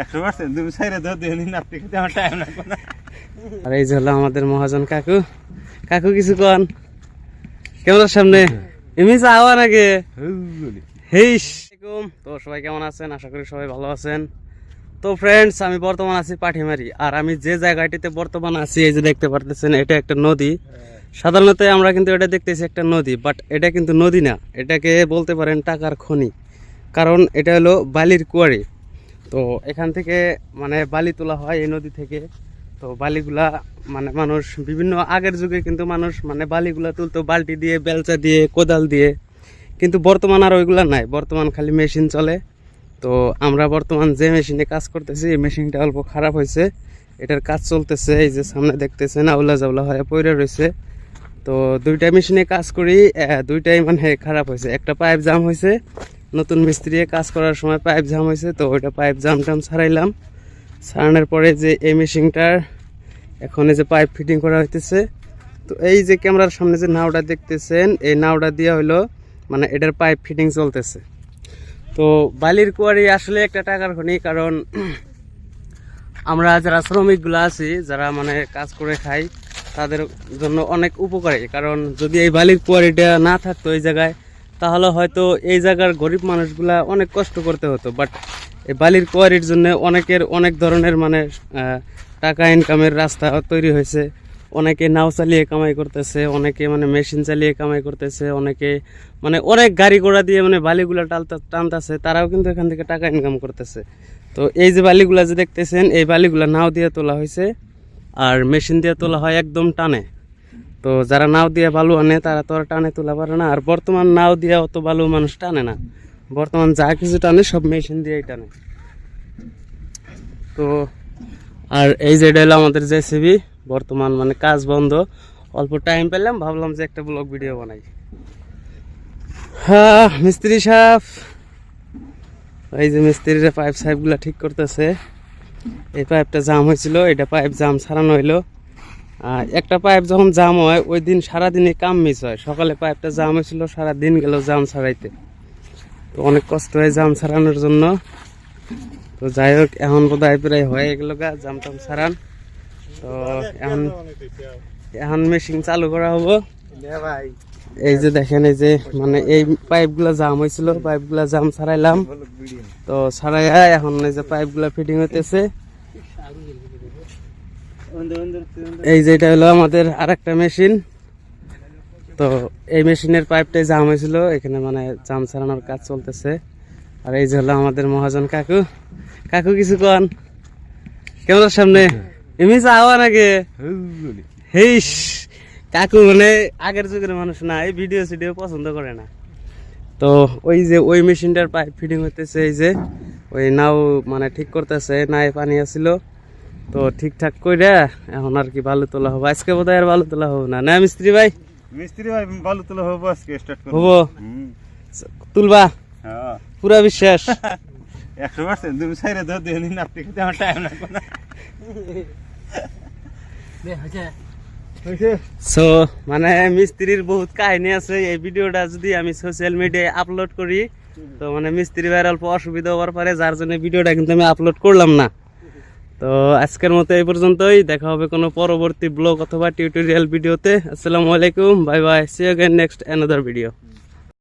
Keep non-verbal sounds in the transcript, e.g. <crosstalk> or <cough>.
একশো পার্সেন্ট তুমি সাইরে ধর দিয়ে দিন আপনি খেতে আমার টাইম লাগবে না। আর এই যে হলো আমাদের মহাজন কাকু। কাকু কিছু কন ক্যামেরার সামনে? এমনি চাওয়া নাকি হেইস। তো সবাই কেমন আছেন? আশা করি সবাই ভালো আছেন। তো ফ্রেন্ডস আমি বর্তমান আছি পাঠিমারি আর আমি যে জায়গাটিতে বর্তমান আছি এই যে দেখতে পারতেছেন এটা একটা নদী। সাধারণত আমরা কিন্তু এটা দেখতেছি একটা নদী বাট এটা কিন্তু নদী না। এটাকে বলতে পারেন টাকার খনি। কারণ এটা হলো বালির কুয়ারি। তো এখান থেকে মানে বালি তোলা হয় এই নদী থেকে। তো বালিগুলা মানে মানুষ বিভিন্ন আগের যুগে কিন্তু মানুষ মানে বালিগুলা তুলতো, বালতি দিয়ে, বেলচা দিয়ে, কোদাল দিয়ে। কিন্তু বর্তমান আর ওইগুলা নাই। বর্তমান খালি মেশিন চলে। তো আমরা বর্তমান যে মেশিনে কাজ করতেছি, এই মেশিনটা অল্প খারাপ হয়েছে। এটার কাজ চলতেছে, এই যে সামনে দেখতেছেন, আউলা জাউলা হয়ে পড়ে রয়েছে। তো দুইটা মেশিনে কাজ করি দুইটাই মানে খারাপ হয়েছে। একটা পাইপ জাম হয়েছে নতুন মিস্ত্রি কাজ করার সময় পাইপ জাম হয়েছে, তো ওইটা পাইপ জাম টাম ছাড়াইলাম ছাড়ানোর পরে যে এই মেশিনটার এখন যে পাইপ ফিটিং করা হইতেছে, তো এই যে ক্যামেরার সামনে যে নাওটা দেখতেছেন, এই নাওটা দিয়া হইল মানে এটার পাইপ ফিটিং চলতেছে। তো বালির কুয়ারি আসলে একটা টাকার খনি, কারণ আমরা যারা শ্রমিকগুলো আছি, যারা মানে কাজ করে খাই, তাদের জন্য অনেক উপকারী। কারণ যদি এই বালির কুয়ারিটা না থাকতো এই জায়গায় তাহলে হয়তো এই জায়গার গরিব মানুষগুলা অনেক কষ্ট করতে হতো বাট এই বালির কুয়ারির জন্য অনেকের অনেক ধরনের মানে টাকা ইনকামের রাস্তা তৈরি হয়েছে। অনেকে নাও চালিয়ে কামাই করতেছে, অনেকে মানে মেশিন চালিয়ে কামাই করতেছে, অনেকে মানে অনেক গাড়ি ঘোড়া দিয়ে মানে বালিগুলা টালতা, টানতেছে, তারাও কিন্তু এখান থেকে টাকা ইনকাম করতেছে। তো এই যে বালিগুলা যে দেখতেছেন, এই বালিগুলা নাও দিয়ে তোলা হয়েছে, আর মেশিন দিয়ে তোলা হয় একদম টানে। তো যারা নাও দিয়ে বালু আনে, তারা তো আর টানে তোলা পারে না। আর বর্তমান নাও দিয়ে অত বালু মানুষ টানে না। বর্তমান যা কিছু টানে, সব মেশিন দিয়েই টানে। তো, আর এই যে হলো আমাদের জেসিবি। বর্তমান মানে কাজ বন্ধ। অল্প টাইম পেলাম, ভাবলাম যে একটা ব্লগ ভিডিও বানাই। হ্যাঁ মিস্ত্রি সাহেব। এই যে মিস্ত্রিরা পাইপ সাইপগুলো ঠিক করতেছে। এই পাইপটা জাম হয়েছিল, এটা পাইপ জাম ছাড়ানো হইল। একটা পাইপ যখন জাম হয় ওই দিন সারাদিনই কাম মিস হয়। সকালে পাইপটা জাম হয়েছিল সারা দিন গেল জাম ছাড়াইতে। তো অনেক কষ্ট হয় জাম ছাড়ানোর জন্য। তো যাই হোক এখন বোধহয় প্রায় হয়ে গেল গা জাম টাম ছাড়ান। তো এখন এখন মেশিন চালু করা হব। এই যে দেখেন এই যে মানে এই পাইপগুলা জাম হয়েছিল পাইপগুলা জাম ছাড়াইলাম। তো ছাড়াইয়া এখন এই যে পাইপগুলা ফিটিং হইতেছে। এই যে এটা হলো আমাদের আরেকটা মেশিন। তো এই মেশিনের পাইপটাই জাম হয়েছিল, এখানে মানে জাম ছাড়ানোর কাজ চলতেছে। আর এই যে হলো আমাদের মহাজন কাকু। কাকু, কিছু কন? ক্যামেরার সামনে? এমনি চাওয়া নাকি? হেইস, কাকু মানে আগের যুগের মানুষ না, এই ভিডিও সিডিও পছন্দ করে না। তো ওই যে ওই মেশিনটার পাইপ ফিটিং হইতেছে, এই যে। ওই নাও মানে ঠিক করতেছে, নাই পানি আসছিল তো ঠিকঠাক কইরা এখন আর কি বালু তোলা হবে। আজকে বোধ আর বালু তোলা হবে না। না মিস্ত্রি ভাই? মিস্ত্রি ভাই ভালো তোলা হব আজকে স্টার্ট করব। হব? হুম, তুলবা? হ্যাঁ। পুরা বিশ্বাস? <laughs> একশো পার্সেন্ট তুমি সাইরে ধর দিয়ে দিন আপনি খেতে আমার টাইম লাগবে না। সো মানে মিস্ত্রির বহুত কাহিনী আছে। এই ভিডিওটা যদি আমি সোশ্যাল মিডিয়ায় আপলোড করি তো মানে মিস্ত্রি ভাইয়ের অল্প অসুবিধা হওয়ার পারে যার জন্য ভিডিওটা কিন্তু আমি আপলোড করলাম না। তো আজকের মতো এই পর্যন্তই। দেখা হবে কোনো পরবর্তী ব্লগ অথবা টিউটোরিয়াল ভিডিওতে। আসসালামু আলাইকুম bye bye see again next another video